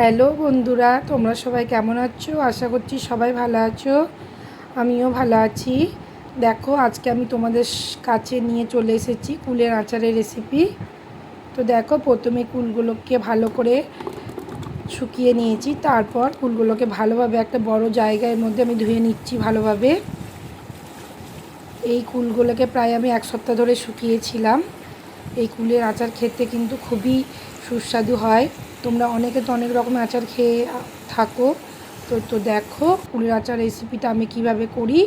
Hello বন্ধুরা, তোমরা সবাই কেমন আছো? আশা করছি সবাই ভালো আছো। আমিও ভালো আছি। দেখো, আজকে আমি তোমাদের কাছে নিয়ে চলে এসেছি কুলের আচারের রেসিপি তো দেখো, প্রথমে কুলগুলোকে ভালো করে শুকিয়ে নিয়েছি। তারপর কুলগুলোকে ভালোভাবে একটা বড় জায়গার মধ্যে আমি ধুয়ে নিচ্ছি ভালোভাবে। এই কুলগুলোকে প্রায় আমি এক সপ্তাহ ধরে শুকিয়েছিলাম। এই কুলের আচার খেতে কিন্তু খুবই সুস্বাদু হয়। তোমরা অনেকে তো অনেক রকম আচার খেয়ে থাকো। তো তো দেখো কুলের আচার রেসিপিটা আমি কীভাবে করি।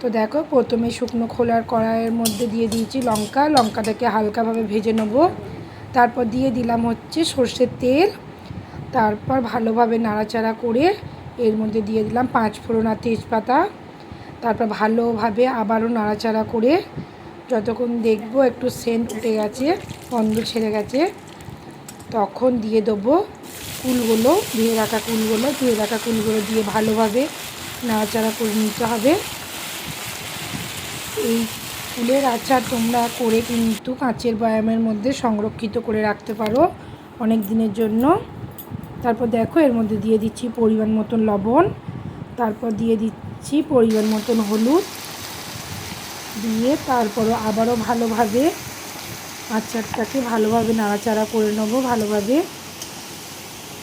তো দেখো প্রথমে শুকনো খোলার কড়াইয়ের মধ্যে দিয়ে দিয়েছি লঙ্কা। লঙ্কাটাকে হালকাভাবে ভেজে নেব। তারপর দিয়ে দিলাম হচ্ছে সর্ষের তেল। তারপর ভালোভাবে নাড়াচাড়া করে এর মধ্যে দিয়ে দিলাম পাঁচ ফোড়ন আর তেজপাতা। তারপর ভালোভাবে আবারও নাড়াচাড়া করে যতক্ষণ দেখব একটু সেন্ট উঠে গেছে, গন্ধ ছেড়ে গেছে। তখন দিয়ে দেবো কুলগুলো, ধুয়ে রাখা কুলগুলো, ধুয়ে রাখা কুলগুলো দিয়ে ভালোভাবে নাড়াচাড়া করে নিতে হবে। এই ফুলের আচার তোমরা করে কিন্তু কাঁচের বয়ামের মধ্যে সংরক্ষিত করে রাখতে পারো অনেক দিনের জন্য। তারপর দেখো এর মধ্যে দিয়ে দিচ্ছি পরিমাণ মতন লবণ, তারপর দিয়ে দিচ্ছি পরিমাণ মতন হলুদ, দিয়ে তারপরও আবারও ভালোভাবে আচারটাকে ভালোভাবে নাড়াচাড়া করে নেব, ভালোভাবে।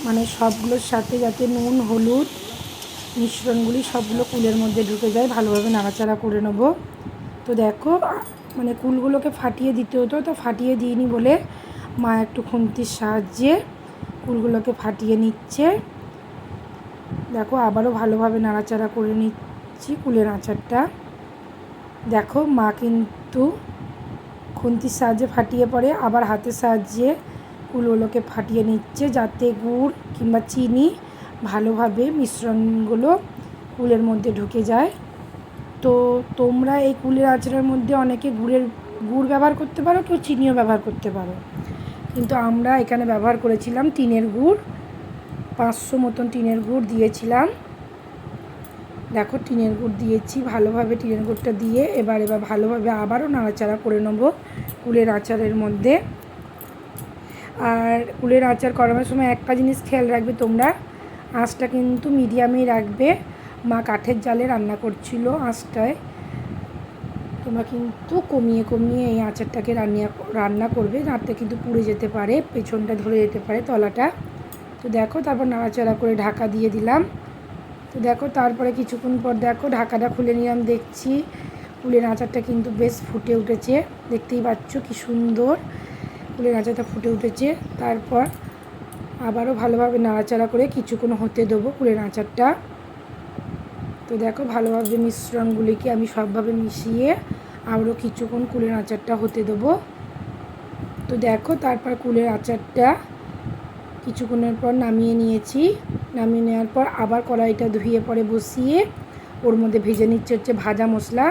মানে সবগুলোর সাথে যাতে নুন, হলুদ মিশ্রণগুলি সবগুলো কুলের মধ্যে ঢুকে যায়, ভালোভাবে নাড়াচাড়া করে নেব। তো দেখো মানে কুলগুলোকে ফাটিয়ে দিতে হতো, তো ফাটিয়ে দিইনি বলে মা একটু খুন্তির সাহায্যে কুলগুলোকে ফাটিয়ে নিচ্ছে। দেখো, আবারও ভালোভাবে নাড়াচাড়া করে নিচ্ছি কুলের আচারটা। দেখো, মা কিন্তু খুন্তির সাহায্যে ফাটিয়ে পরে আবার হাতের সাহায্যে কুলগুলোকে ফাটিয়ে নিচ্ছে যাতে গুড় কিংবা চিনি ভালোভাবে মিশ্রণগুলো কুলের মধ্যে ঢুকে যায়। তো তোমরা এই কুলের আচারের মধ্যে অনেকে গুড়ের, গুড় ব্যবহার করতে পারো, কেউ চিনিও ব্যবহার করতে পারো। কিন্তু আমরা এখানে ব্যবহার করেছিলাম টিনের গুড়, পাঁচশো মতন টিনের গুড় দিয়েছিলাম। দেখো টিনের গুড় দিয়েছি, ভালোভাবে টিনের গুড়টা দিয়ে এবার এবার ভালোভাবে আবারও নাড়াচাড়া করে নেব। কুলের আচারের মধ্যে। আর কুলের আচার করানোর সময় একটা জিনিস খেয়াল রাখবে তোমরা, আঁচটা কিন্তু মিডিয়ামেই রাখবে। মা কাঠের জালে রান্না করছিল আঁচটায়। তোমরা কিন্তু কমিয়ে কমিয়ে এই আচারটাকে রান্না রান্না করবে। যাতে কিন্তু পুড়ে যেতে পারে, পেছনটা ধরে যেতে পারে তলাটা। তো দেখো, তারপর নাড়াচাড়া করে ঢাকা দিয়ে দিলাম। তো দেখো, তারপরে কিছুক্ষণ পর দেখো, ঢাকাটা খুলে নিলাম, দেখছি কুলের আচারটা কিন্তু বেশ ফুটে উঠেছে। দেখতেই পাচ্ছ কি সুন্দর কুলের আচারটা ফুটে উঠেছে। তারপর আবারও ভালোভাবে নাড়াচাড়া করে কিছুক্ষণ হতে দেবো কুলের আচারটা। তো দেখো, ভালোভাবে মিশ্রণগুলিকে আমি সবভাবে মিশিয়ে আবারও কিছুক্ষণ কুলের আচারটা হতে দেবো। তো দেখো, তারপর কুলের আচারটা কিছুক্ষণের পর নামিয়ে নিয়েছি। নামিয়ে নেওয়ার পর আবার কড়াইটা ধুয়ে পরে বসিয়ে ওর মধ্যে ভেজে নিচ্ছে হচ্ছে ভাজা মশলা।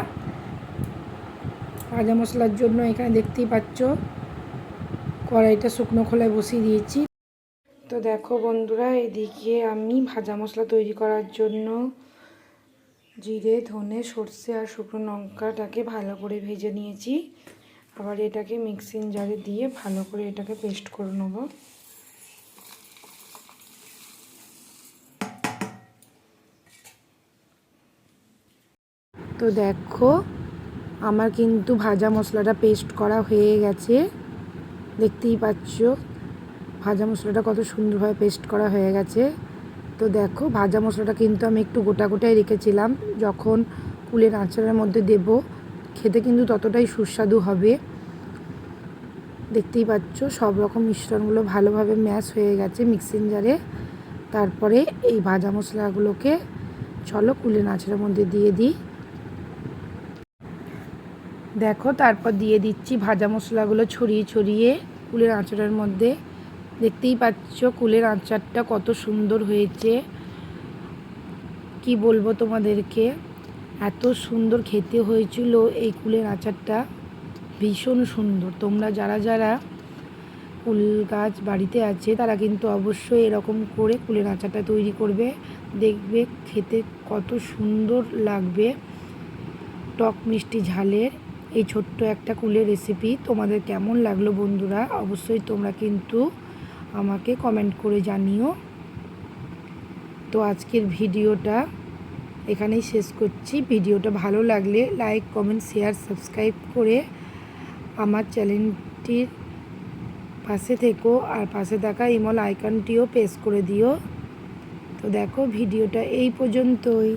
ভাজা মশলার জন্য এখানে দেখতেই পাচ্ছ, কড়াইটা শুকনো খোলায় বসিয়ে দিয়েছি। তো দেখো বন্ধুরা, এদিকে আমি ভাজা মশলা তৈরি করার জন্য জিরে, ধনে, সর্ষে আর শুকনো লঙ্কাটাকে ভালো করে ভেজে নিয়েছি। আবার এটাকে মিক্সিং জারে দিয়ে ভালো করে এটাকে পেস্ট করে নেব। তো দেখো আমার কিন্তু ভাজা মশলাটা পেস্ট করা হয়ে গেছে। দেখতেই পাচ্ছ, ভাজা মশলাটা কত সুন্দরভাবে পেস্ট করা হয়ে গেছে। তো দেখো, ভাজা মশলাটা কিন্তু আমি একটু গোটা গোটাই রেখেছিলাম। যখন কুলের আচারের মধ্যে দেব, খেতে কিন্তু ততটাই সুস্বাদু হবে। দেখতেই পাচ্ছ, সব রকম মিশ্রণগুলো ভালোভাবে ম্যাশ হয়ে গেছে মিক্সিং জারে তারপরে এই ভাজা মশলাগুলোকে চলো কুলের আচারের মধ্যে দিয়ে দিই। দেখো, তারপর দিয়ে দিচ্ছি ভাজা মশলাগুলো ছড়িয়ে ছড়িয়ে কুলের আঁচড়ের মধ্যে। দেখতেই পাচ্ছ কুলের আচারটা কত সুন্দর হয়েছে। কি বলব তোমাদেরকে? এত সুন্দর খেতে হয়েছিল এই কুলের আচারটা ভীষণ সুন্দর। তোমরা যারা যারা কুল গাছ বাড়িতে আছে, তারা কিন্তু অবশ্যই এরকম করে কুলের আচারটা তৈরি করবে। দেখবে খেতে কত সুন্দর লাগবে। টক মিষ্টি ঝালের এই ছোট্ট একটা কুলের রেসিপি তোমাদের কেমন লাগল বন্ধুরা? অবশ্যই তোমরা কিন্তু আমাকে কমেন্ট করে জানিও। তো আজকের ভিডিওটা এখানেই শেষ করছি। ভিডিওটা ভালো লাগলে লাইক কমেন্ট শেয়ার সাবস্ক্রাইব করে আমার চ্যানেলটির পাশে থেকো আর পাশে থাকা ইমল আইকনটিও প্রেস করে দিও। তো দেখো ভিডিওটা এই পর্যন্তই।